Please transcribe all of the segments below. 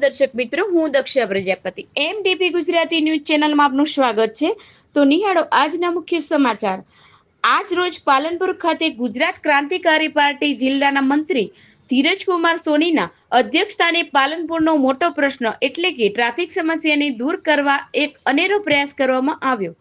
દર્શક મિત્રો, હું દક્ષા પ્રજાપતિ. એમડીપી ગુજરાતી ન્યૂઝ ચેનલમાં આપનું સ્વાગત છે. તો નિહાળો આજના મુખ્ય સમાચાર. આજ રોજ પાલનપુર ખાતે ગુજરાત ક્રાંતિકારી પાર્ટી જિલ્લાના મંત્રી ધીરજકુમાર સોનીના અધ્યક્ષસ્થાને પાલનપુરનો મોટો પ્રશ્ન એટલે કે ટ્રાફિક સમસ્યાને દૂર કરવા એક અનેરો પ્રયાસ કરવામાં આવ્યો.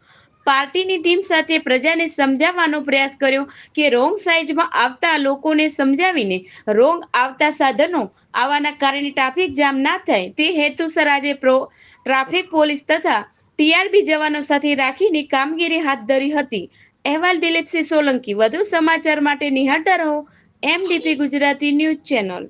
પાર્ટીની ટીમ સાથે પ્રજાને સમજાવવાનો પ્રયાસ કર્યો કે રોંગ સાઈઝમાં આવતા લોકોને સમજાવીને રોંગ આવતા સાધનો આવવાના કારણે ટ્રાફિક જામ ના થાય તે હેતુસર આજે પ્રો ટ્રાફિક પોલીસ તથા ટીઆરબી જવાનો સાથે રાખીને કામગીરી હાથ ધરી હતી. અહેવાલ દિલીપસિંહ સોલંકી, વધુ સમાચાર માટે નિહાળતા રહો MDP Gujarati news channel.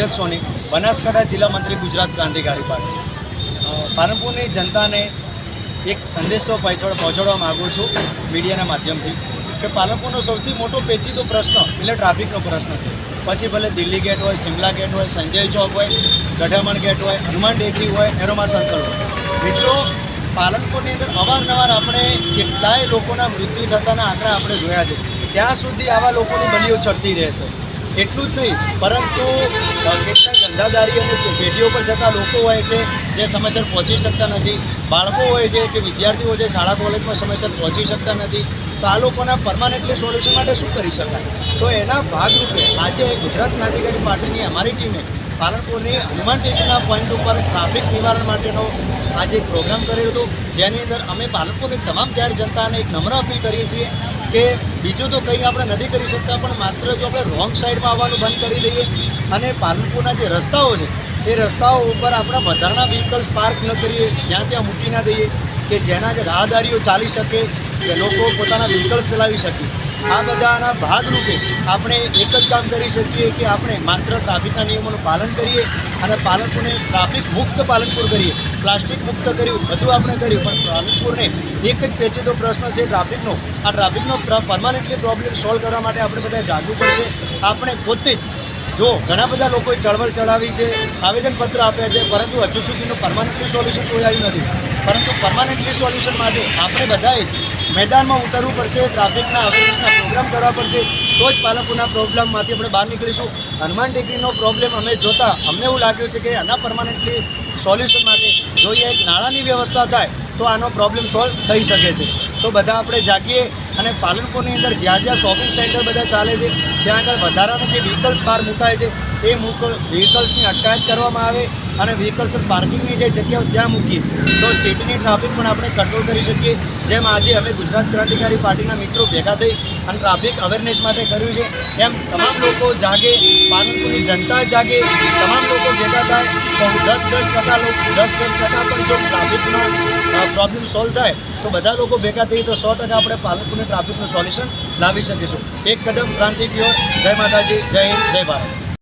Dhiraj Soni, Banaskantha જિલ્લા મંત્રી ગુજરાત ક્રાંતિકારી પાર્ટી. પાલનપુરની જનતાને એક સંદેશો પાછળ પહોંચાડવા માગું છું મીડિયાના માધ્યમથી કે પાલનપુરનો સૌથી મોટો પેચીદો પ્રશ્ન એટલે ટ્રાફિકનો પ્રશ્ન છે. પછી ભલે દિલ્હી ગેટ હોય સિમલા ગેટ હોય, સંજય ચોક હોય, ગઢામણ ગેટ હોય, હનુમાન ટેકરી હોય, એરોમા સર્કલ હોય. મિત્રો, પાલનપુરની અંદર અવારનવાર આપણે કેટલાય લોકોના મૃત્યુ થતાના આંકડા આપણે જોયા છે. ત્યાં સુધી આવા લોકોની બલીઓ ચડતી રહેશે? એટલું જ નહીં, પરંતુ કેટલાક ધંધાદારી અને પેઢીઓ પર જતા લોકો હોય છે જે સમયસર પહોંચી શકતા નથી. બાળકો હોય છે કે વિદ્યાર્થીઓ છે શાળા, કોલેજમાં સમયસર પહોંચી શકતા નથી, તો આ લોકોના પરમાનન્ટલી સોલ્યુશન માટે શું કરી શકાય? તો એના ભાગરૂપે આજે ગુજરાત ક્રાંતિકારી પાર્ટીની અમારી ટીમે પાલનપુરની હનુમાન ટેકરીના પોઈન્ટ ઉપર ટ્રાફિક નિવારણ માટેનો આજે પ્રોગ્રામ કરેલો હતો. જેની અંદર અમે પાલનપુરની તમામ જાહેર જનતાને એક નમ્ર અપીલ કરીએ છીએ કે બીજું તો કંઈ આપણે નથી કરી શકતા, પણ માત્ર જો આપણે રોંગ સાઈડમાં આવવાનું બંધ કરી દઈએ અને પાલનપુરના જે રસ્તાઓ છે, એ રસ્તાઓ ઉપર આપણા વધારાના વ્હીકલ્સ પાર્ક ન કરીએ, જ્યાં ત્યાં મૂકી ના દઈએ કે જેના જે રાહદારીઓ ચાલી શકે, કે લોકો પોતાના વ્હીકલ્સ ચલાવી શકે. આ બધાના ભાગરૂપે આપણે એક જ કામ કરી શકીએ કે આપણે માત્ર ટ્રાફિકના નિયમોનું પાલન કરીએ અને પાલનપુરને ટ્રાફિક મુક્ત પાલનપુર કરીએ. પ્લાસ્ટિક મુક્ત કર્યું, બધું આપણે કર્યું, પણ પાલનપુરને એક જ પેચીદો પ્રશ્ન છે ટ્રાફિકનો. આ ટ્રાફિકનો પરમાનન્ટલી પ્રોબ્લેમ સોલ્વ કરવા માટે આપણે બધા જાગવું પડશે. આપણે પોતે જ, જો ઘણા બધા લોકોએ ચળવળ ચડાવી છે, આવેદનપત્ર આપ્યા છે, પરંતુ હજુ સુધીનું પરમાનન્ટલી સોલ્યુશન કોઈ આવ્યું નથી. પરંતુ પરમાનન્ટલી સોલ્યુશન માટે આપણે બધાએ મેદાનમાં ઉતરવું પડશે ટ્રાફિકના અવેરનેસના પ્રોગ્રામ કરવા પડશે, તો જ પાલકોના પ્રોબ્લેમમાંથી આપણે બહાર નીકળીશું. હનુમાન ટેકરીનો પ્રોબ્લેમ અમે જોતા, અમને એવું લાગ્યું છે કે આના પરમાનન્ટલી સોલ્યુશન માટે જો અહીંયા એક નાણાંની વ્યવસ્થા થાય, તો આનો પ્રોબ્લેમ સોલ્વ થઈ શકે છે. તો બધા આપણે જાગીએ અને પાલનપુરની અંદર જ્યાં જ્યાં શોપિંગ સેન્ટર બધા ચાલે છે, ત્યાં આગળ વધારાના જે વ્હીકલ્સ બહાર મુકાય છે, એ મૂક વ્હીકલ્સની અટકાયત કરવામાં આવે અને વ્હીકલ્સ પાર્કિંગની જે જગ્યાઓ ત્યાં મૂકીએ. તો સિટીની ટ્રાફિક પણ આપણે કંટ્રોલ કરી શકીએ. જેમ આજે અમે ગુજરાત ક્રાંતિકારી પાર્ટીના મિત્રો ભેગા થઈ અને ટ્રાફિક અવેરનેસ માટે કર્યું છે, એમ તમામ લોકો જાગે, પાલનપુરની જનતા જાગે, તમામ લોકો ભેગા થાય, તો દસ દસ ટકા લોકો દસ દસ ટકા પણ જો ટ્રાફિકનો પ્રોબ્લેમ સોલ્વ થાય, તો બધા લોકો ભેગા થઈ તો સો ટકા આપણે પાલનપુરની ટ્રાફિકનું સોલ્યુશન લાવી શકીશું. એક કદમ ક્રાંતિ ગયો જય માતાજી, જય હિન્દ, જય ભારત.